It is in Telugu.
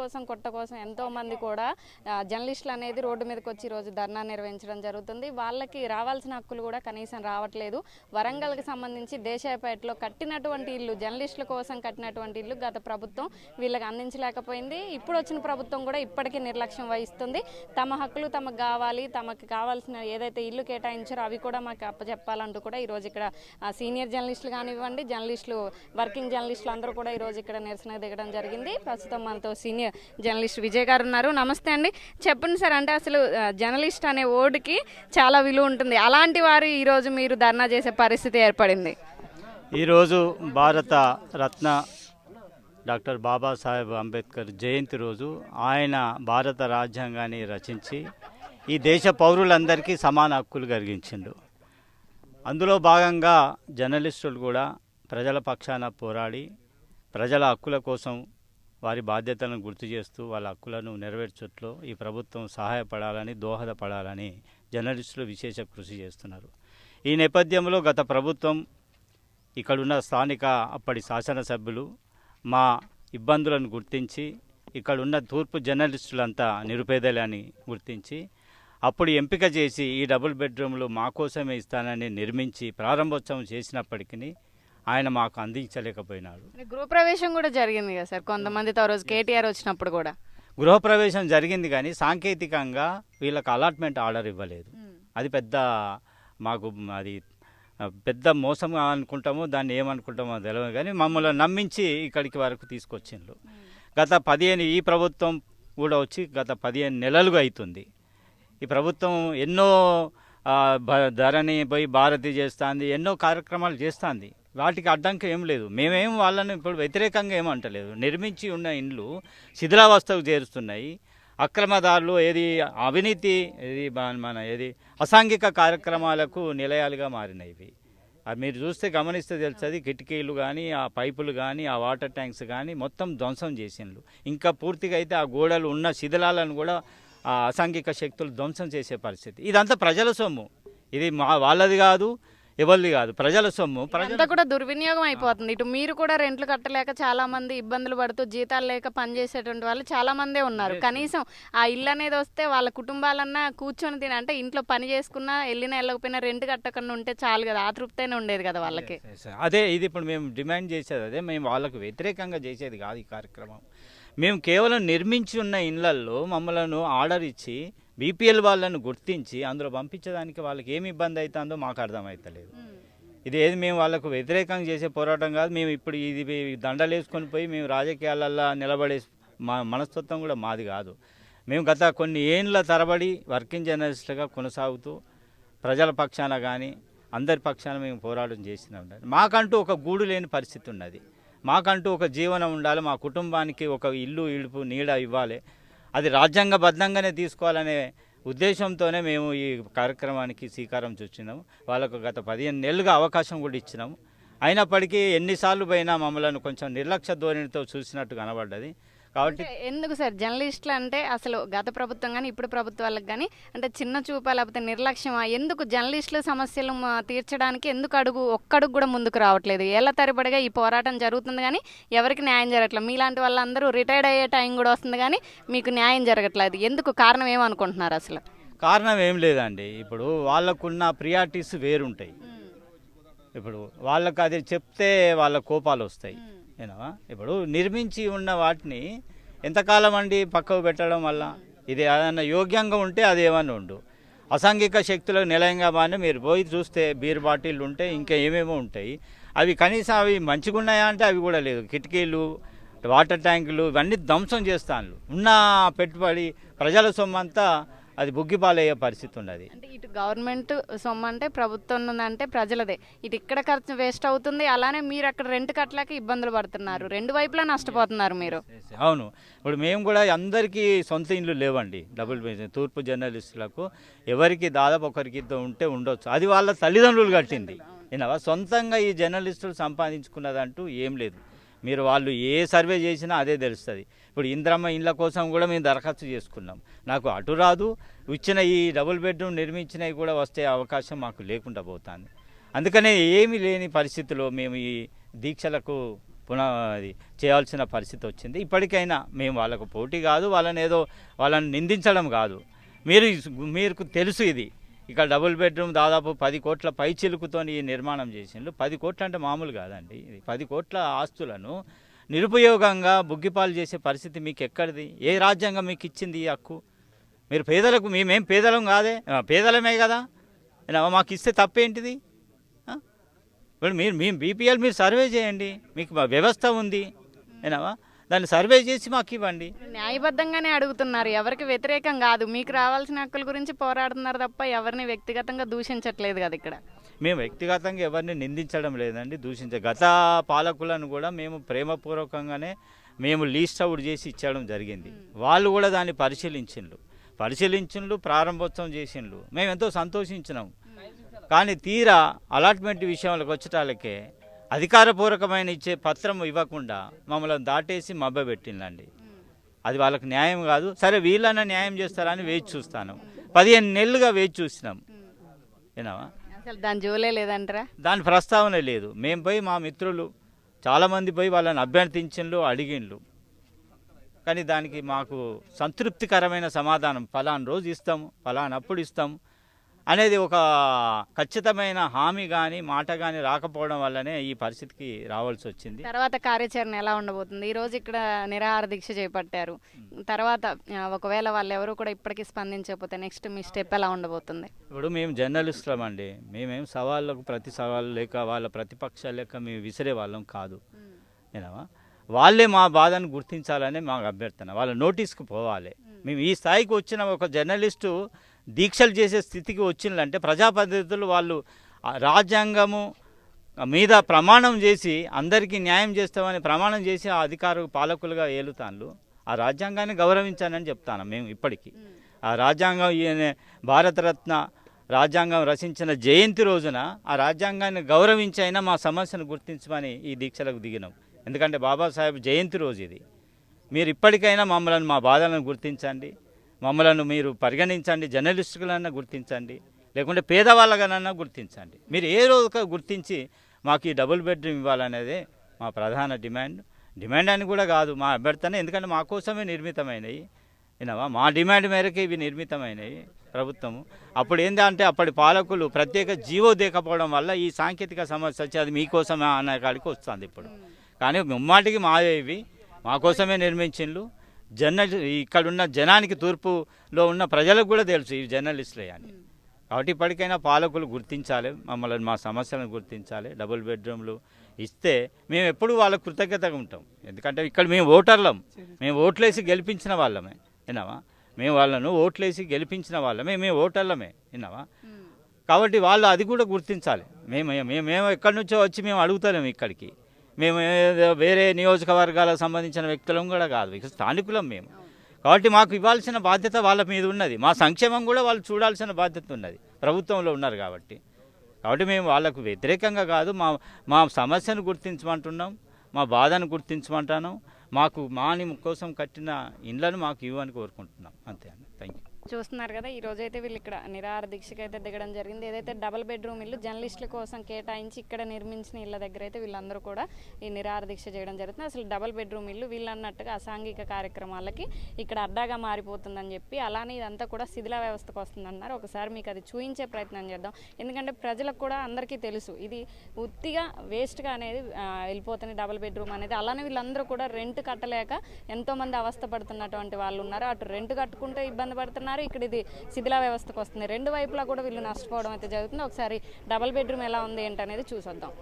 కోసం కొట్ట కోసం ఎంతో మంది కూడా జర్నలిస్టులు అనేది రోడ్డు మీదకి వచ్చి ఈరోజు ధర్నా నిర్వహించడం జరుగుతుంది. వాళ్ళకి రావాల్సిన హక్కులు కూడా కనీసం రావట్లేదు. వరంగల్కి సంబంధించి దేశాయపేటలో కట్టినటువంటి ఇల్లు జర్నలిస్టుల కోసం కట్టినటువంటి ఇల్లు గత ప్రభుత్వం వీళ్ళకి అందించలేకపోయింది. ఇప్పుడు వచ్చిన ప్రభుత్వం కూడా ఇప్పటికీ నిర్లక్ష్యం వహిస్తుంది. తమ హక్కులు తమకు కావాలి తమకు కావాల్సిన ఏదైతే ఇల్లు కేటాయించారో అవి కూడా మాకు అప్పచెప్పాలంటూ కూడా ఈరోజు ఇక్కడ సీనియర్ జర్నలిస్టులు కానివ్వండి జర్నలిస్టులు వర్కింగ్ జర్నలిస్టులు అందరూ కూడా ఈరోజు ఇక్కడ నిరసన దిగడం జరిగింది. ప్రస్తుతం మనతో సీనియర్ జర్నలిస్ట్ విజయ్ గారు ఉన్నారు. నమస్తే అండి. చెప్పండి సార్ అంటే అసలు జర్నలిస్ట్ అనే ఓటుకి చాలా విలువ ఉంటుంది. అలాంటి వారు ఈరోజు మీరు ధర్నా చేసే పరిస్థితి ఏర్పడింది? ఈరోజు భారత రత్న డాక్టర్ బాబాసాహెబ్ అంబేద్కర్ జయంతి రోజు ఆయన భారత రాజ్యాంగాన్ని రచించి ఈ దేశ పౌరులందరికీ సమాన హక్కులు కలిగించిండు. అందులో భాగంగా జర్నలిస్టులు కూడా ప్రజల పక్షాన పోరాడి ప్రజల హక్కుల కోసం వారి బాధ్యతలను గుర్తు చేస్తూ వాళ్ళ హక్కులను నెరవేర్చట్లో ఈ ప్రభుత్వం సహాయపడాలని దోహదపడాలని జర్నలిస్టులు విశేష కృషి చేస్తున్నారు. ఈ నేపథ్యంలో గత ప్రభుత్వం ఇక్కడున్న స్థానిక అప్పటి శాసనసభ్యులు మా ఇబ్బందులను గుర్తించి ఇక్కడున్న తూర్పు జర్నలిస్టులంతా నిరుపేదలని గుర్తించి అప్పుడు ఎంపిక చేసి ఈ డబుల్ బెడ్రూమ్లు మా కోసమే ఇస్తానని నిర్మించి ప్రారంభోత్సవం చేసినప్పటికీ ఆయన మాకు అందించలేకపోయినాడు గృహప్రవేశం కూడా జరిగింది కదా సార్? కొంతమందితో రోజు కేటీఆర్ వచ్చినప్పుడు కూడా. గృహప్రవేశం జరిగింది కానీ సాంకేతికంగా వీళ్ళకి అలాట్మెంట్ ఆర్డర్ ఇవ్వలేదు. అది పెద్ద మాకు అది పెద్ద మోసం అనుకుంటామో దాన్ని ఏమనుకుంటామో తెలియదు కానీ మమ్మల్ని నమ్మించి ఇక్కడికి వరకు తీసుకొచ్చిండ్రు. గత పదిహేను ఈ ప్రభుత్వం కూడా వచ్చి గత పదిహేను నెలలుగా అవుతుంది. ఈ ప్రభుత్వం ఎన్నో ధరని పోయి భారతి చేస్తుంది ఎన్నో కార్యక్రమాలు చేస్తుంది. వాటికి అడ్డంకి ఏం లేదు. మేమేం వాళ్ళని ఇప్పుడు వ్యతిరేకంగా ఏమంటలేదు నిర్మించి ఉన్న ఇండ్లు శిథిలావస్థకు చేరుస్తున్నాయి. అక్రమదారులు ఏది అవినీతి ఏది మన ఏది అసాంఘిక కార్యక్రమాలకు నిలయాలుగా మారినాయి ఇవి. అది మీరు చూస్తే గమనిస్తే తెలుస్తుంది కిటికీలు కానీ ఆ పైపులు కానీ ఆ వాటర్ ట్యాంక్స్ కానీ మొత్తం ధ్వంసం చేసిండ్రు ఇంకా పూర్తిగా అయితే ఆ గోడలు ఉన్న శిథిలాలను కూడా ఆ అసాంఘిక శక్తులు ధ్వంసం చేసే పరిస్థితి. ఇదంతా ప్రజల సొమ్ము. ఇది మా వాళ్ళది కాదు ఎవరిది కాదు ప్రజల సొమ్ము. ప్రజల అంతా కూడా దుర్వినియోగం అయిపోతుంది. ఇటు మీరు కూడా రెంట్లు కట్టలేక చాలా మంది ఇబ్బందులు పడుతూ జీతాలు లేక పనిచేసేటువంటి వాళ్ళు చాలా మందే ఉన్నారు కనీసం ఆ ఇల్లు అనేది వస్తే వాళ్ళ కుటుంబాలన్నా కూర్చొని తిన అంటే ఇంట్లో పని చేసుకున్నా వెళ్ళినా వెళ్ళకపోయినా రెంట్ కట్టకుండా ఉంటే చాలు కదా. ఆ తృప్తైనా ఉండేది కదా వాళ్ళకి. అదే ఇది ఇప్పుడు మేము డిమాండ్ చేసేది అదే. మేము వాళ్ళకు వ్యతిరేకంగా చేసేది కాదు ఈ కార్యక్రమం. మేము కేవలం నిర్మించి ఉన్న ఇళ్ళల్లో మమ్మల్ని ఆర్డర్ ఇచ్చి బీపీఎల్ వాళ్ళను గుర్తించి అందులో పంపించడానికి వాళ్ళకి ఏమి ఇబ్బంది అవుతుందో మాకు అర్థమవుతలేదు ఇది ఏది మేము వాళ్ళకు వ్యతిరేకంగా చేసే పోరాటం కాదు. మేము ఇప్పుడు ఇది దండలు వేసుకొని పోయి మేము రాజకీయాలల్లో నిలబడే మా మనస్తత్వం కూడా మాది కాదు. మేము గత కొన్ని ఏండ్ల తరబడి వర్కింగ్ జర్నలిస్టులుగా కొనసాగుతూ ప్రజల పక్షాన కానీ అందరి పక్షాన మేము పోరాటం చేసినాం. మాకంటూ ఒక గూడు లేని పరిస్థితి ఉన్నది. మాకంటూ ఒక జీవనం ఉండాలి. మా కుటుంబానికి ఒక ఇల్లు ఇడుపు నీడ ఇవ్వాలి. అది రాజ్యాంగబద్ధంగానే తీసుకోవాలనే ఉద్దేశంతోనే మేము ఈ కార్యక్రమానికి శ్రీకారం చూచినాము వాళ్ళకు గత పదిహేను నెలలుగా అవకాశం కూడా ఇచ్చినాము. అయినప్పటికీ ఎన్నిసార్లు పోయినా మమ్మల్ని కొంచెం నిర్లక్ష్య ధోరణితో చూసినట్టు కనబడ్డది. కాబట్టి ఎందుకు సార్? జర్నలిస్టులు అంటే అసలు గత ప్రభుత్వం కానీ ఇప్పుడు ప్రభుత్వాలకు కానీ అంటే చిన్న చూపా లేకపోతే నిర్లక్ష్యమా? ఎందుకు జర్నలిస్టుల సమస్యలు తీర్చడానికి ఎందుకు అడుగు ఒక్కడుగు కూడా ముందుకు రావట్లేదు? ఏళ్ళ తరబడిగా ఈ పోరాటం జరుగుతుంది కానీ ఎవరికి న్యాయం జరగట్లేదు. మీలాంటి వాళ్ళందరూ రిటైర్డ్ అయ్యే టైం కూడా వస్తుంది కానీ మీకు న్యాయం జరగట్లేదు. ఎందుకు కారణం ఏమనుకుంటున్నారు అసలు? కారణం ఏం లేదండి. ఇప్పుడు వాళ్ళకున్న ప్రియారిటీస్ వేరుంటాయి. ఇప్పుడు వాళ్ళకి అది చెప్తే వాళ్ళ కోపాలు వస్తాయి. ఏనా ఇప్పుడు నిర్మించి ఉన్న వాటిని ఎంతకాలం అండి పక్కకు పెట్టడం వల్ల? ఇది ఏదైనా యోగ్యంగా ఉంటే అది ఏమన్నా ఉండు. అసాంఘిక శక్తులకు నిలయంగా బాగానే మీరు పోయి చూస్తే బీర్ బాటిల్ ఉంటే ఇంకా ఏమేమో ఉంటాయి. అవి కనీసం అవి మంచిగా ఉన్నాయా అంటే అవి కూడా లేదు. కిటికీలు వాటర్ ట్యాంకులు ఇవన్నీ ధ్వంసం చేస్తాను ఉన్న పెట్టుబడి ప్రజల సొమ్మంతా అది బుగ్గిపాలయ్యే పరిస్థితి ఉన్నది. అంటే ఇటు గవర్నమెంట్ సొమ్ము అంటే ప్రభుత్వం ఉందంటే ప్రజలదే. ఇటు ఇక్కడ ఖర్చు వేస్ట్ అవుతుంది అలానే మీరు అక్కడ రెంట్ కట్టలేక ఇబ్బందులు పడుతున్నారు. రెండు వైపులా నష్టపోతున్నారు మీరు. అవును. ఇప్పుడు మేము కూడా అందరికీ సొంత ఇండ్లు లేవండి. డబుల్ తూర్పు జర్నలిస్టులకు ఎవరికి దాదాపు ఒకరికి ఉంటే ఉండొచ్చు. అది వాళ్ళ తల్లిదండ్రులు కట్టింది. వినవా సొంతంగా ఈ జర్నలిస్టులు సంపాదించుకున్నదంటూ ఏం లేదు. మీరు వాళ్ళు ఏ సర్వే చేసినా అదే తెలుస్తుంది. ఇప్పుడు ఇంద్రమ్మ ఇండ్ల కోసం కూడా మేము దరఖాస్తు చేసుకున్నాం. నాకు అటు రాదు ఇచ్చిన ఈ డబుల్ బెడ్రూమ్ నిర్మించినవి కూడా వస్తే అవకాశం మాకు లేకుండా పోతుంది. అందుకనే ఏమీ లేని పరిస్థితిలో మేము ఈ దీక్షలకు పునః అది చేయాల్సిన పరిస్థితి వచ్చింది. ఇప్పటికైనా మేము వాళ్ళకు పోటీ కాదు వాళ్ళని ఏదో వాళ్ళని నిందించడం కాదు. మీరు మీకు తెలుసు ఇది. ఇక్కడ డబుల్ బెడ్రూమ్ దాదాపు పది కోట్ల పై చిలుకుతో ఈ నిర్మాణం చేసిండ్రు. పది కోట్ల అంటే మామూలు కాదండి. ఇది పది కోట్ల ఆస్తులను నిరుపయోగంగా బుగ్గిపాలు చేసే పరిస్థితి మీకు ఎక్కడిది ఏ రాజ్యాంగం మీకు ఇచ్చింది ఈ హక్కు? మీరు పేదలకు మేమేం పేదలం కాదే? పేదలమే కదా? మాకు ఇస్తే తప్పేంటిది? ఇప్పుడు మీరు మేము బీపీఎల్ మీరు సర్వే చేయండి. మీకు వ్యవస్థ ఉంది. ఏనావా దాన్ని సర్వే చేసి మాకు ఇవ్వండి. న్యాయబద్ధంగానే అడుగుతున్నారు. ఎవరికి వ్యతిరేకం కాదు. మీకు రావాల్సిన హక్కుల గురించి పోరాడుతున్నారు తప్ప ఎవరిని వ్యక్తిగతంగా దూషించట్లేదు కదా ఇక్కడ? మేము వ్యక్తిగతంగా ఎవరిని నిందించడం లేదండి దూషించ గత పాలకులను కూడా మేము ప్రేమపూర్వకంగానే మేము లీస్ట్ అవుట్ చేసి ఇచ్చడం జరిగింది. వాళ్ళు కూడా దాన్ని పరిశీలించిండ్రు పరిశీలించిండ్రు ప్రారంభోత్సవం చేసిండ్రు మేము ఎంతో సంతోషించినాం. కానీ తీరా అలాట్మెంట్ విషయంలోకి వచ్చేటాలకే అధికారపూర్వకమైన ఇచ్చే పత్రం ఇవ్వకుండా మమ్మల్ని దాటేసి మభ్యపెట్టిందండి అది వాళ్ళకి న్యాయం కాదు. సరే వీళ్ళన్నా న్యాయం చేస్తారని వేచి చూస్తాను. పదిహేను నెలలుగా వేచి చూసినాం. ఏనావా అసలు దాని జోలే లేదంటారా? దాని ప్రస్తావన లేదు. మేము పోయి మా మిత్రులు చాలామంది పోయి వాళ్ళని అభ్యర్థించిండ్రు అడిగిండ్రు కానీ దానికి మాకు సంతృప్తికరమైన సమాధానం ఫలానా రోజు ఇస్తాము ఫలానప్పుడు ఇస్తాము. అనేది ఒక ఖచ్చితమైన హామీ కానీ మాట కానీ రాకపోవడం వల్లనే ఈ పరిస్థితికి రావాల్సి వచ్చింది. తర్వాత కార్యాచరణ ఎలా ఉండబోతుంది? ఈ రోజు ఇక్కడ నిరాహార దీక్ష చేపట్టారు. తర్వాత ఒకవేళ వాళ్ళు ఎవరు కూడా ఇప్పటికీ స్పందించకపోతే నెక్స్ట్ మీ స్టెప్ ఎలా ఉండబోతుంది? ఇప్పుడు మేము జర్నలిస్టులం అండి. మేమేం సవాళ్ళకు ప్రతి సవాళ్ళు లేక వాళ్ళ ప్రతిపక్షాలు లెక్క మేము విసిరే వాళ్ళం కాదు. ఏనావా? వాళ్ళే మా బాధను గుర్తించాలని మాకు అభ్యర్థన. వాళ్ళ నోటీస్కి పోవాలి. మేము ఈ స్థాయికి వచ్చిన ఒక జర్నలిస్టు దీక్షలు చేసే స్థితికి వచ్చిందంటే ప్రజాప్రతినిధులు వాళ్ళు రాజ్యాంగము మీద ప్రమాణం చేసి అందరికీ న్యాయం చేస్తామని ప్రమాణం చేసి ఆ అధికారు పాలకులుగా ఏలుతాను ఆ రాజ్యాంగాన్ని గౌరవించానని చెప్తాను మేము ఇప్పటికీ. ఆ రాజ్యాంగం ఈయన భారతరత్న రాజ్యాంగం రచించిన జయంతి రోజున ఆ రాజ్యాంగాన్ని గౌరవించి అయినా మా సమస్యను గుర్తించమని ఈ దీక్షలకు దిగినాం. ఎందుకంటే బాబాసాహెబ్ జయంతి రోజు ఇది. మీరు ఇప్పటికైనా మమ్మల్ని మా బాధలను గుర్తించండి. మమ్మలను మీరు పరిగణించండి జర్నలిస్టులన్నా గుర్తించండి లేకుంటే పేదవాళ్ళగానన్నా గుర్తించండి. మీరు ఏ రోజు గుర్తించి మాకు ఈ డబుల్ బెడ్రూమ్ ఇవ్వాలనేదే మా ప్రధాన డిమాండ్. డిమాండ్ అని కూడా కాదు మా అభ్యర్థన ఎందుకంటే మా కోసమే నిర్మితమైనవి. వినవా మా డిమాండ్ మేరకు ఇవి నిర్మితమైనవి ప్రభుత్వము. అప్పుడు ఏంటంటే అప్పటి పాలకులు ప్రత్యేక జీవో దేకపోవడం వల్ల ఈ సాంకేతిక సమస్య వచ్చి అది మీకోసమే అనే కాడికి వస్తుంది ఇప్పుడు. కానీ ముమ్మాటికి మావే ఇవి. మా కోసమే నిర్మించిండ్రు జర్నలి ఇక్కడున్న జనానికి తూర్పులో ఉన్న ప్రజలకు కూడా తెలుసు ఈ జర్నలిస్టులే అని. కాబట్టి ఇప్పటికైనా పాలకులు గుర్తించాలి మమ్మల్ని మా సమస్యలను గుర్తించాలి డబుల్ బెడ్రూమ్లు ఇస్తే మేము ఎప్పుడు వాళ్ళకు కృతజ్ఞతగా ఉంటాం. ఎందుకంటే ఇక్కడ మేము ఓటర్లం. మేము ఓట్లేసి గెలిపించిన వాళ్ళమే. విన్నావా? మేము వాళ్ళను ఓట్లేసి గెలిపించిన వాళ్ళమే. మేము ఓటర్లమే. విన్నావా? కాబట్టి వాళ్ళు అది కూడా గుర్తించాలి. మేము మేము మేము ఎక్కడి నుంచో వచ్చి మేము అడుగుతలేము ఇక్కడికి. మేము వేరే నియోజకవర్గాలకు సంబంధించిన వ్యక్తులం కూడా కాదు ఇక స్థానికులం మేము. కాబట్టి మాకు ఇవ్వాల్సిన బాధ్యత వాళ్ళ మీద ఉన్నది. మా సంక్షేమం కూడా వాళ్ళు చూడాల్సిన బాధ్యత ఉన్నది. ప్రభుత్వంలో ఉన్నారు కాబట్టి. కాబట్టి మేము వాళ్ళకు వ్యతిరేకంగా కాదు మా మా సమస్యను గుర్తించమంటున్నాం మా బాధను గుర్తించమంటాను. మాకు మాని కోసం కట్టిన ఇండ్లను మాకు ఇవ్వని కోరుకుంటున్నాం. అంతే అండి. థ్యాంక్ యూ చూస్తున్నారు కదా ఈ రోజు అయితే వీళ్ళు ఇక్కడ నిరాహార దీక్షకి అయితే దిగడం జరిగింది. ఏదైతే డబుల్ బెడ్రూమ్ ఇల్లు జర్నలిస్టుల కోసం కేటాయించి ఇక్కడ నిర్మించిన ఇళ్ళ దగ్గర అయితే వీళ్ళందరూ కూడా ఈ నిరాహార దీక్ష చేయడం జరుగుతుంది. అసలు డబుల్ బెడ్రూమ్ ఇల్లు వీళ్ళు అన్నట్టుగా అసాంఘిక కార్యక్రమాలకి ఇక్కడ అడ్డాగా మారిపోతుందని చెప్పి అలానే ఇదంతా కూడా శిథిల వ్యవస్థకు వస్తుందన్నారు. ఒకసారి మీకు అది చూయించే ప్రయత్నం చేద్దాం. ఎందుకంటే ప్రజలకు కూడా అందరికీ తెలుసు ఇది ఉత్తిగా వేస్ట్గా అనేది వెళ్ళిపోతుంది డబుల్ బెడ్రూమ్ అనేది. అలానే వీళ్ళందరూ కూడా రెంట్ కట్టలేక ఎంతోమంది అవస్థ పడుతున్నటువంటి వాళ్ళు ఉన్నారు అటు రెంట్ కట్టుకుంటే ఇబ్బంది పడుతున్నారు ఇక్కడ ఇది శిథిలా వ్యవస్థకు వస్తుంది. రెండు వైపులా కూడా వీళ్ళు నష్టపోవడం అయితే జరుగుతుంది. ఒకసారి డబుల్ బెడ్రూమ్ ఎలా ఉంది ఏంటనేది చూసొద్దాం.